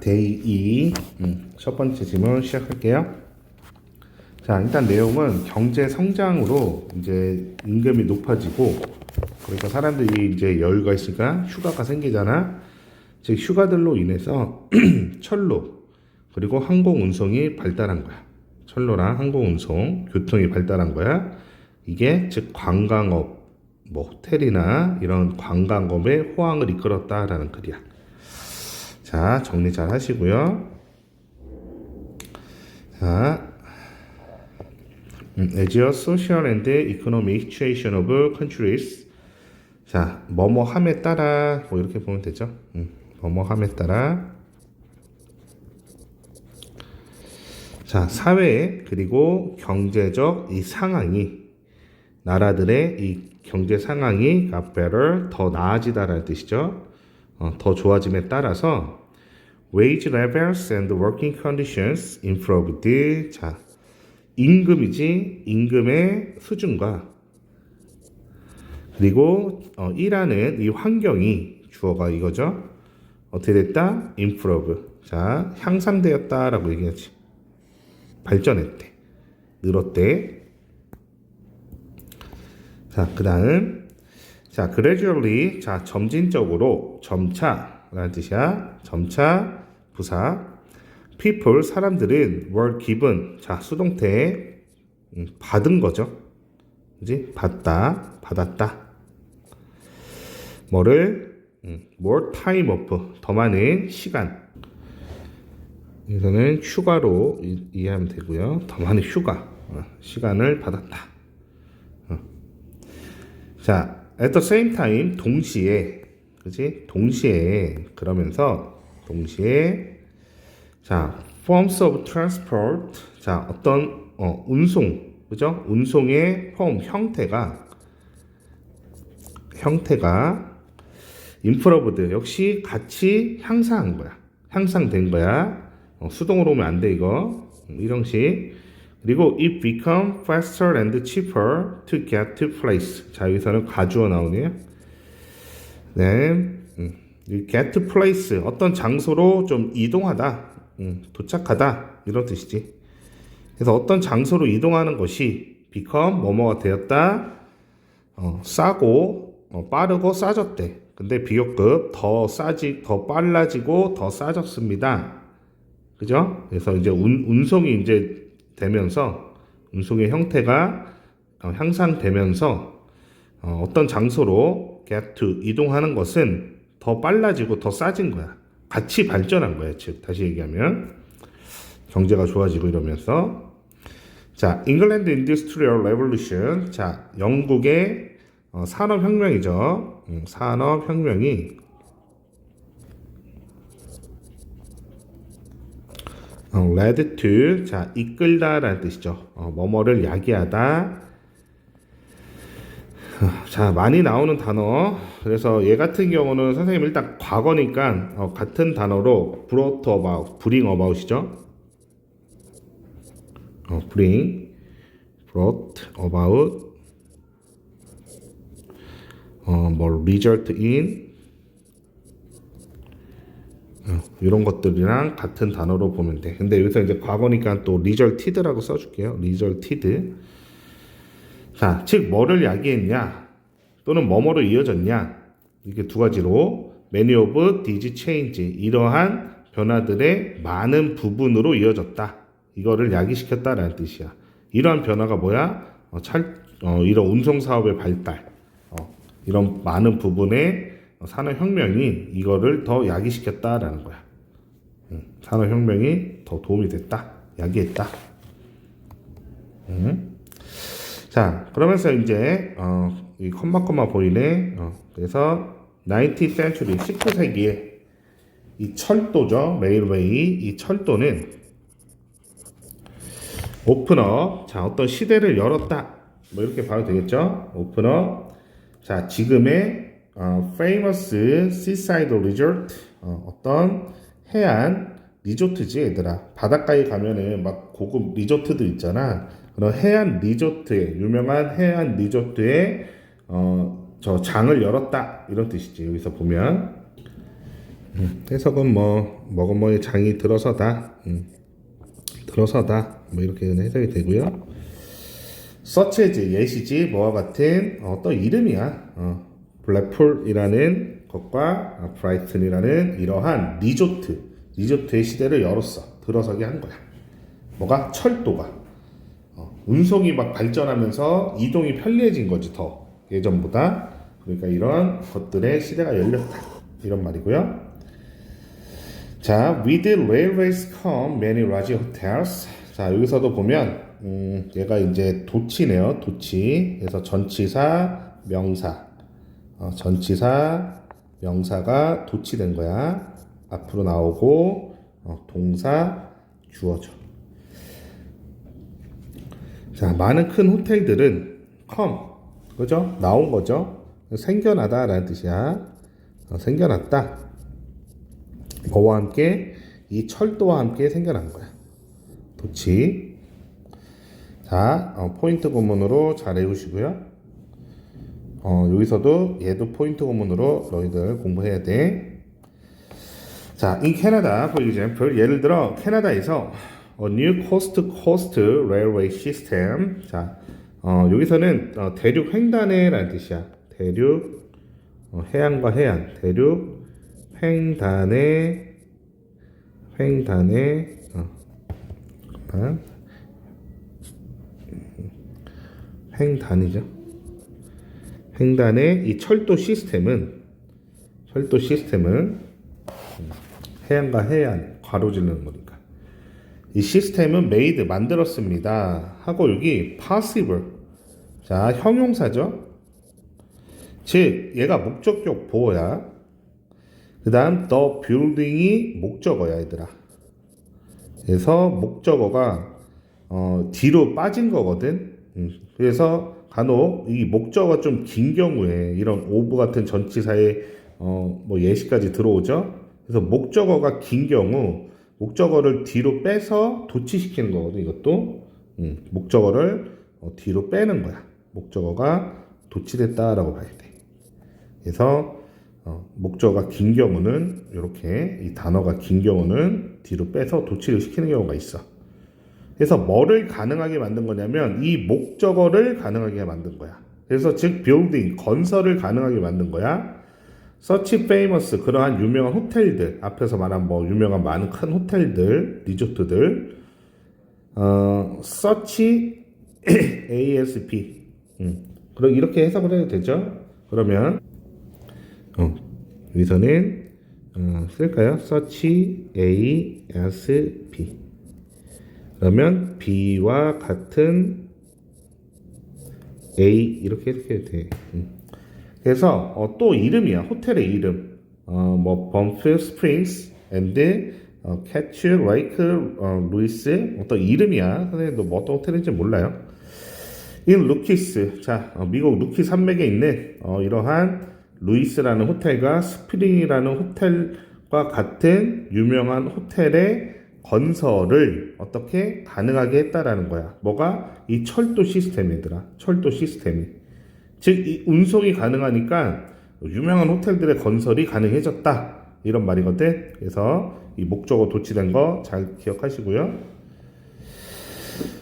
데이 2. 음, 첫 번째 질문 시작할게요. 자, 일단 내용은 경제 성장으로 이제 임금이 높아지고, 그러니까 사람들이 이제 여유가 있으니까 휴가가 생기잖아. 즉, 휴가들로 인해서 철로, 그리고 항공 운송이 발달한 거야. 철로랑 항공 운송, 교통이 발달한 거야. 이게 즉 관광업, 뭐 호텔이나 이런 관광업의 호황을 이끌었다라는 글이야. 자, 정리 잘 하시고요. 자, 음, as a social and economic situation of countries. 자, 뭐뭐 함에 따라 뭐 이렇게 보면 되죠. 음, 뭐뭐 함에 따라 자, 사회 그리고 경제적 이 상황이 나라들의 이 경제 상황이 better 더 나아지다라는 뜻이죠. 어, 더 좋아짐에 따라서 wage levels and working conditions improved. 자, 임금이지 임금의 수준과 그리고 어, 일하는 이 환경이 주어가 이거죠. 어떻게 됐다? improve. 자, 향상되었다라고 얘기하지. 발전했대. 늘었대. 자, 그 다음. 자, gradually. 자, 점진적으로. 점차. 라는 뜻이야. 점차. 부사. people. 사람들은 were given. 자, 수동태. 음, 받은 거죠. 그지? 받다. 받았다. 뭐를? 음, more time off. 더 많은 시간. 여기서는 휴가로 이, 이해하면 되고요. 더 많은 휴가 어, 시간을 받았다. 어. 자, at the same time 동시에 그지? 동시에 그러면서 동시에 자 forms of transport 자 어떤 어, 운송 그죠? 운송의 폼 형태가 형태가 improved 역시 같이 향상한 거야. 향상된 거야. 어, 수동으로 오면 안 돼 이거 음, 이런 식 그리고 it become faster and cheaper to get to place 자 여기서는 가주어 나오네요 네. 음, 이 get place 어떤 장소로 좀 이동하다 음, 도착하다 이런 뜻이지. 그래서 어떤 장소로 이동하는 것이 become 뭐뭐가 되었다 어, 싸고 어, 빠르고 싸졌대. 근데 비교급 더 싸지 더 빨라지고 더 싸졌습니다. 그죠? 그래서 이제 운, 운송이 이제 되면서 운송의 형태가 어, 향상되면서 어, 어떤 장소로 get to 이동하는 것은 더 빨라지고 더 싸진 거야. 같이 발전한 거야. 즉 다시 얘기하면 경제가 좋아지고 이러면서 자, 잉글랜드 인더스트리얼 레볼루션. 자, 영국의 어, 산업혁명이죠. 음, 산업혁명이 어, led to 자 이끌다라는 뜻이죠. 어, 뭐뭐를 야기하다. 어, 자 많이 나오는 단어. 그래서 얘 같은 경우는 선생님 일단 과거니까 어, 같은 단어로 brought about, bring about이죠. 어, bring, brought about, 어, 뭐 result in 어, 이런 것들이랑 같은 단어로 보면 돼. 근데 여기서 이제 과거니까 또 resulted라고 써줄게요. resulted. 자, 즉 뭐를 야기했냐, 또는 뭐뭐로 이어졌냐, 이게 두 가지로 many of these change 이러한 변화들의 많은 부분으로 이어졌다. 이거를 야기시켰다라는 뜻이야. 이러한 변화가 뭐야? 어, 찰, 어, 이런 운송 사업의 발달, 어, 이런 많은 부분의 산업혁명이 이거를 더 야기시켰다라는 거야. 음, 산업혁명이 더 도움이 됐다. 야기했다. 음. 자, 그러면서 이제, 어, 이 컴마 컴마 보이네. 어, 그래서 19th century, 19세기에 이 철도죠. 레일웨이. 이 철도는 오픈업. 자, 어떤 시대를 열었다. 뭐 이렇게 봐도 되겠죠? 오픈업. 자, 지금의 어, famous seaside resort 어, 어떤 해안 리조트지 얘들아 바닷가에 가면은 막 고급 리조트도 있잖아 그런 해안 리조트에 유명한 해안 리조트에 어, 저 장을 열었다 이런 뜻이지 여기서 보면 음, 해석은 뭐 먹어머니 장이 들어서다. 음, 들어서다. 뭐 이렇게 해석이 되고요. 서치지 예시지 뭐와 같은 어떤 이름이야. 어, 블랙풀이라는 것과 아, 브라이튼이라는 이러한 리조트 리조트의 시대를 열었어. 들어서게 한 거야. 뭐가 철도가 어, 운송이 막 발전하면서 이동이 편리해진 거지 더 예전보다. 그러니까 이런 것들의 시대가 열렸다. 이런 말이고요. 자, with railways come many large hotels. 자, 여기서도 보면 음, 얘가 이제 도치네요. 도치. 그래서 전치사, 명사. 어, 전치사, 명사가 도치된 거야. 앞으로 나오고 어, 동사, 주어져. 자, 많은 큰 호텔들은 come, 그죠? 나온 거죠. 생겨나다 라는 뜻이야. 어, 생겨났다. 뭐와 함께 이 철도와 함께 생겨난 거야. 도치. 자, 어, 포인트 구문으로 잘 외우시고요. 어, 여기서도 얘도 포인트 구문으로 너희들 공부해야 돼. 자, in Canada, for example, 예를 들어 캐나다에서 a new coast coast railway system. 자, 어, 여기서는 어, 대륙 횡단해라는 뜻이야. 대륙 어, 해안과 해안, 대륙 횡단해 횡단해 어, 잠깐. 횡단이죠. 횡단의 이 철도 시스템은 철도 시스템은 해안과 해안 가로지르는 거니까 이 시스템은 made 만들었습니다. 하고 여기 possible 자 형용사죠. 즉 얘가 목적격 보호야. 그 다음 the building이 목적어야 얘들아. 그래서 목적어가 어, 뒤로 빠진 거거든. 음, 그래서 간혹 이 목적어가 좀 긴 경우에 이런 오브 같은 전치사에 어, 뭐 예시까지 들어오죠. 그래서 목적어가 긴 경우 목적어를 뒤로 빼서 도치시키는 거거든 이것도. 음, 목적어를 어, 뒤로 빼는 거야. 목적어가 도치됐다라고 봐야 돼. 그래서 어, 목적어가 긴 경우는 이렇게 이 단어가 긴 경우는 뒤로 빼서 도치를 시키는 경우가 있어. 그래서 뭐를 가능하게 만든 거냐면 이 목적어를 가능하게 만든 거야. 그래서 즉 building 건설을 가능하게 만든 거야 서치 페이머스 그러한 유명한 호텔들 앞에서 말한 뭐 유명한 많은 큰 호텔들 리조트들 어 서치 ASP 음. 그럼 이렇게 해석을 해도 되죠 그러면 어 여기서는 어, 쓸까요 서치 ASP 그러면 B와 같은 A 이렇게 이렇게 해도 돼 음. 그래서 어, 또 이름이야. 호텔의 이름. 어 뭐 범프 스프링스 앤드 어, 캐치 레이크 어, 루이스 어떤 이름이야. 선생님도 뭐 어떤 호텔인지 몰라요. 인 루키스 자 어, 미국 루키 산맥에 있는 어, 이러한 루이스라는 호텔과 스프링이라는 호텔과 같은 유명한 호텔의 건설을 어떻게 가능하게 했다라는 거야. 뭐가? 이 철도 시스템이더라. 철도 시스템이 즉, 이 운송이 가능하니까 유명한 호텔들의 건설이 가능해졌다. 이런 말이거든. 그래서 이 목적어 도치된 거 잘 기억하시고요.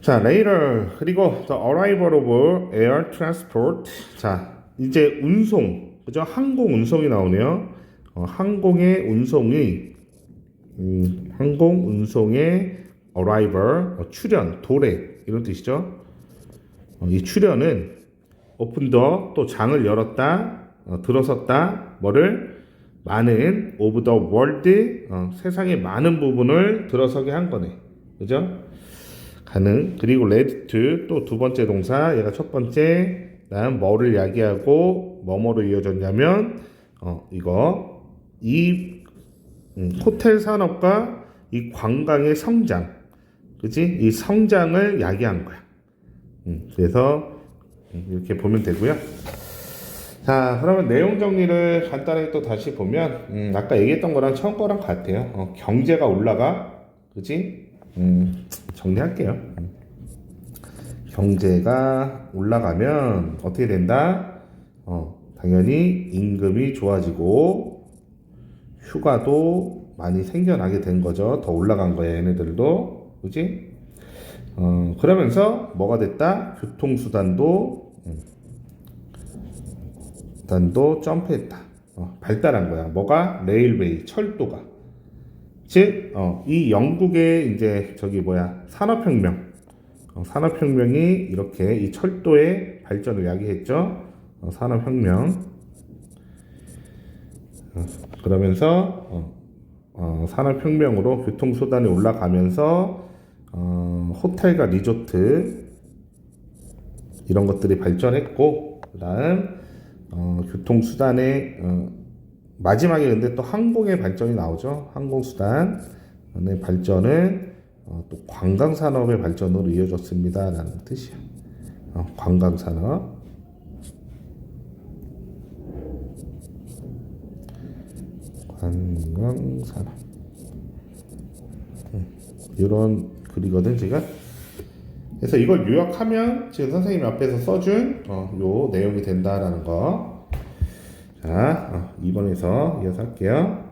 자, later. 그리고 the arrival of air transport. 자, 이제 운송. 그죠? 항공 운송이 나오네요. 어, 항공의 운송이, 음, 항공 운송의 arrival, 어, 출현, 도래. 이런 뜻이죠. 어, 이 출현은 오픈더 또 장을 열었다 어, 들어섰다 뭐를? 많은 오브 더 월드 세상의 많은 부분을 들어서게 한 거네. 그죠? 가능. 그리고 레드 투또 두 번째 동사 얘가 첫 번째 난 뭐를 야기하고 뭐뭐로 이어졌냐면 어 이거. 이 음, 호텔 산업과 이 관광의 성장. 그지 이 성장을 야기한 거야. 음, 그래서 이렇게 보면 되고요. 자, 그러면 내용 정리를 간단하게 또 다시 보면, 음, 아까 얘기했던 거랑 처음 거랑 같아요. 어, 경제가 올라가, 그지? 음, 정리할게요. 음. 경제가 올라가면 어떻게 된다? 어, 당연히 임금이 좋아지고, 휴가도 많이 생겨나게 된 거죠. 더 올라간 거야, 얘네들도. 그지? 어, 그러면서 뭐가 됐다? 교통수단도, 단도 점프했다. 어, 발달한 거야. 뭐가? 레일웨이, 철도가. 즉, 어, 이 영국의 이제 저기 뭐야, 산업혁명. 어, 산업혁명이 이렇게 이 철도의 발전을 야기했죠. 어, 산업혁명. 어, 그러면서 어, 어, 산업혁명으로 교통수단이 올라가면서 어, 호텔과 리조트 이런 것들이 발전했고 그다음 어, 교통수단의 어, 마지막에 근데 또 항공의 발전이 나오죠. 항공수단의 발전은 어, 또 관광산업의 발전으로 이어졌습니다라는 뜻이야. 어, 관광산업. 관광산업. 음, 이런 글이거든 제가. 그래서 이걸 요약하면 지금 선생님이 앞에서 써준 어, 요 내용이 된다라는 거. 자, 어, 2번에서 이어서 할게요.